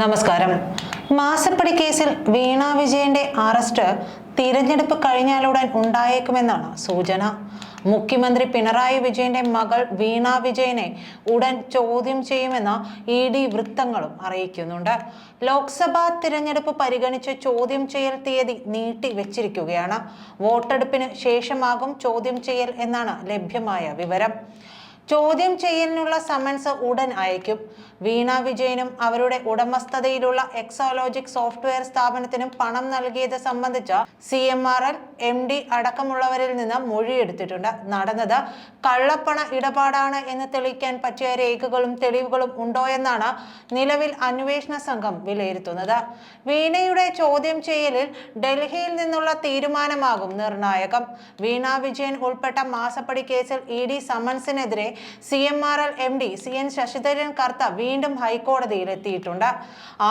നമസ്കാരം. മാസപ്പടി കേസിൽ വീണ വിജയന്റെ അറസ്റ്റ് തിരഞ്ഞെടുപ്പ് കഴിഞ്ഞാലുടൻ ഉണ്ടായേക്കുമെന്നാണ് സൂചന. മുഖ്യമന്ത്രി പിണറായി വിജയന്റെ മകൾ വീണ വിജയനെ ഉടൻ ചോദ്യം ചെയ്യുമെന്ന് ഇ ഡി വൃത്തങ്ങളും അറിയിക്കുന്നുണ്ട്. ലോക്സഭാ തിരഞ്ഞെടുപ്പ് പരിഗണിച്ച് ചോദ്യം ചെയ്യൽ തീയതി നീട്ടി വെച്ചിരിക്കുകയാണ്. വോട്ടെടുപ്പിന് ശേഷമാകും ചോദ്യം ചെയ്യൽ എന്നാണ് ലഭ്യമായ വിവരം. ചോദ്യം ചെയ്യലിനുള്ള സമൻസ് ഉടൻ അയക്കും. വീണ വിജയനും അവരുടെ ഉടമസ്ഥതയിലുള്ള എക്സോലോജിക് സോഫ്റ്റ്വെയർ സ്ഥാപനത്തിനും പണം നൽകിയത് സംബന്ധിച്ച C M R L M D അടക്കമുള്ളവരിൽ നിന്ന് മൊഴിയെടുത്തിട്ടുണ്ട്. നടന്നത് കള്ളപ്പണ ഇടപാടാണ് എന്ന് തെളിയിക്കാൻ പറ്റിയ രേഖകളും തെളിവുകളും ഉണ്ടോ എന്നാണ് നിലവിൽ അന്വേഷണ സംഘം വിലയിരുത്തുന്നത്. വീണയുടെ ചോദ്യം ചെയ്യലിൽ ഡൽഹിയിൽ നിന്നുള്ള തീരുമാനമാകും നിർണായകം. വീണ വിജയൻ ഉൾപ്പെട്ട മാസപ്പടി കേസിൽ E D സമൻസിനെതിരെ C M R L M D C N Sasidharan Kartha വീണ്ടും ഹൈക്കോടതിയിൽ എത്തിയിട്ടുണ്ട്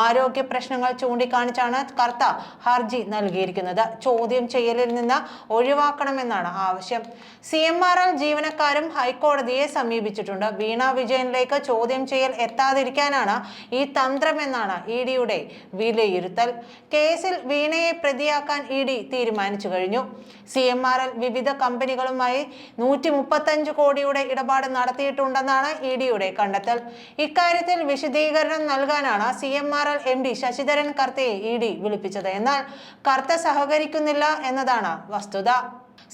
ആരോഗ്യ പ്രശ്നങ്ങൾ ചൂണ്ടിക്കാണിച്ചാണ് കർത്ത ഹർജി നൽകിയിരിക്കുന്നത്. ചോദ്യം ചെയ്യലിൽ നിന്ന് ഒഴിവാക്കണമെന്നാണ് ആവശ്യം. സി എം ആർ എൽ ജീവനക്കാരും ഹൈക്കോടതിയെ സമീപിച്ചിട്ടുണ്ട്. വീണ വിജയനിലേക്ക് ചോദ്യം ചെയ്യൽ എത്താതിരിക്കാനാണ് ഈ തന്ത്രമെന്നാണ് ഇ ഡിയുടെ വിലയിരുത്തൽ. കേസിൽ വീണയെ പ്രതിയാക്കാൻ ഇ ഡി തീരുമാനിച്ചു കഴിഞ്ഞു. സി എം ആർ എൽ വിവിധ കമ്പനികളുമായി നൂറ്റി മുപ്പത്തഞ്ച് കോടിയുടെ ഇടപാട് നടത്തിയിട്ടുണ്ടെന്നാണ് ഇ ഡിയുടെ കണ്ടെത്തൽ. ഇക്കാര്യത്തിൽ വിശദീകരണം നൽകാനാണ് C M R L M D Sasidharan കർത്തയെ E D വിളിപ്പിച്ചത്. എന്നാൽ കർത്ത സഹകരിക്കുന്നില്ല എന്നതാണ് വസ്തുത.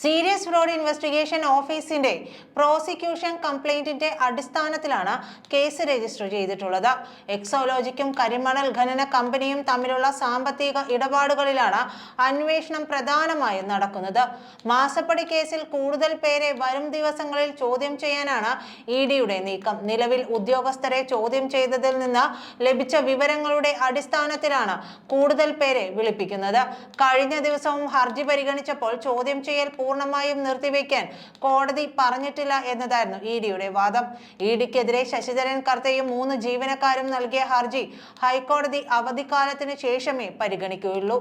സീരിയസ് ഫ്രോഡ് ഇൻവെസ്റ്റിഗേഷൻ ഓഫീസിന്റെ പ്രോസിക്യൂഷൻ കംപ്ലൈന്റിന്റെ അടിസ്ഥാനത്തിലാണ് കേസ് രജിസ്റ്റർ ചെയ്തിട്ടുള്ളത്. എക്സോലോജിക്കും കരിമണൽ ഖനന കമ്പനിയും തമ്മിലുള്ള സാമ്പത്തിക ഇടപാടുകളിലാണ് അന്വേഷണം പ്രധാനമായും നടക്കുന്നത്. മാസപ്പടി കേസിൽ കൂടുതൽ പേരെ വരും ദിവസങ്ങളിൽ ചോദ്യം ചെയ്യാനാണ് ഇ ഡിയുടെ നീക്കം. നിലവിൽ ഉദ്യോഗസ്ഥരെ ചോദ്യം ചെയ്തതിൽ നിന്ന് ലഭിച്ച വിവരങ്ങളുടെ അടിസ്ഥാനത്തിലാണ് കൂടുതൽ പേരെ വിളിപ്പിക്കുന്നത്. കഴിഞ്ഞ ദിവസവും ഹർജി പരിഗണിച്ചപ്പോൾ ചോദ്യം ചെയ്യൽ പൂർണമായും നിർത്തിവെക്കാൻ കോടതി പറഞ്ഞിട്ടില്ല എന്നതായിരുന്നു ഇ ഡിയുടെ വാദം. ഇ ഡിക്കെതിരെ ശശിധരൻ കർത്തയും മൂന്ന് ജീവനക്കാരും നൽകിയ ഹർജി ഹൈക്കോടതി അവധിക്കാലത്തിന് ശേഷമേ പരിഗണിക്കുകയുള്ളൂ.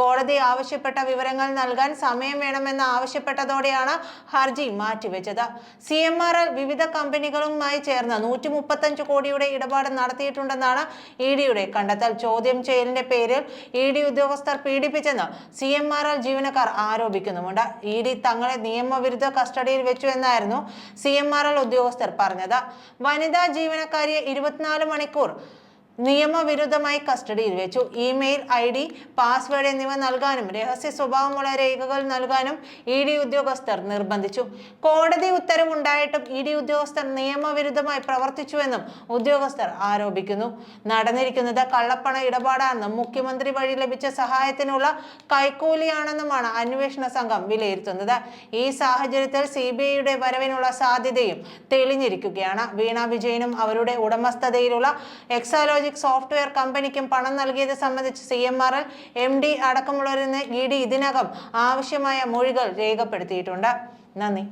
കോടതി ആവശ്യപ്പെട്ട വിവരങ്ങൾ നൽകാൻ സമയം വേണമെന്ന് ആവശ്യപ്പെട്ടതോടെയാണ് ഹർജി മാറ്റിവെച്ചത്. സി എം ആർ എൽ വിവിധ കമ്പനികളുമായി ചേർന്ന് നൂറ്റി മുപ്പത്തഞ്ച് കോടിയുടെ ഇടപാട് നടത്തിയിട്ടുണ്ടെന്നാണ് ഇ ഡിയുടെ കണ്ടെത്തൽ. ചോദ്യം ചെയ്യലിന്റെ പേരിൽ ഇ ഡി ഉദ്യോഗസ്ഥർ പീഡിപ്പിച്ചെന്ന് സി എം ആർ എൽ ജീവനക്കാർ ആരോപിക്കുന്നുമുണ്ട്. ഇ ഡി തങ്ങളെ നിയമവിരുദ്ധ കസ്റ്റഡിയിൽ വെച്ചു എന്നായിരുന്നു സി ഉദ്യോഗസ്ഥർ പറഞ്ഞത്. വനിതാ ജീവനക്കാരിയെ ഇരുപത്തിനാല് മണിക്കൂർ നിയമവിരുദ്ധമായി കസ്റ്റഡിയിൽ വെച്ചു ഇമെയിൽ ഐ ഡി പാസ്വേഡ് എന്നിവ നൽകാനും രഹസ്യ സ്വഭാവമുള്ള രേഖകൾ നൽകാനും ഇ ഡി ഉദ്യോഗസ്ഥർ നിർബന്ധിച്ചു. കോടതി ഉത്തരവുണ്ടായിട്ടും ഇ ഡി ഉദ്യോഗസ്ഥർ നിയമവിരുദ്ധമായി പ്രവർത്തിച്ചുവെന്നും ഉദ്യോഗസ്ഥർ ആരോപിക്കുന്നു. നടന്നിരിക്കുന്നത് കള്ളപ്പണ ഇടപാടാണെന്നും മുഖ്യമന്ത്രി വഴി ലഭിച്ച സഹായത്തിനുള്ള കൈക്കൂലിയാണെന്നുമാണ് അന്വേഷണ സംഘം വിലയിരുത്തുന്നത്. ഈ സാഹചര്യത്തിൽ സി ബി ഐയുടെ വരവിനുള്ള സാധ്യതയും തെളിഞ്ഞിരിക്കുകയാണ്. വീണ വിജയനും അവരുടെ ഉടമസ്ഥതയിലുള്ള എക്സാലോജിക് സോഫ്റ്റ്വെയർ കമ്പനിക്കും പണം നൽകിയത് സംബന്ധിച്ച് C M R M D അടക്കമുള്ളവരിൽ നിന്ന് ഇ ഡി ഇതിനകം ആവശ്യമായ മൊഴികൾ രേഖപ്പെടുത്തിയിട്ടുണ്ട്. നന്ദി.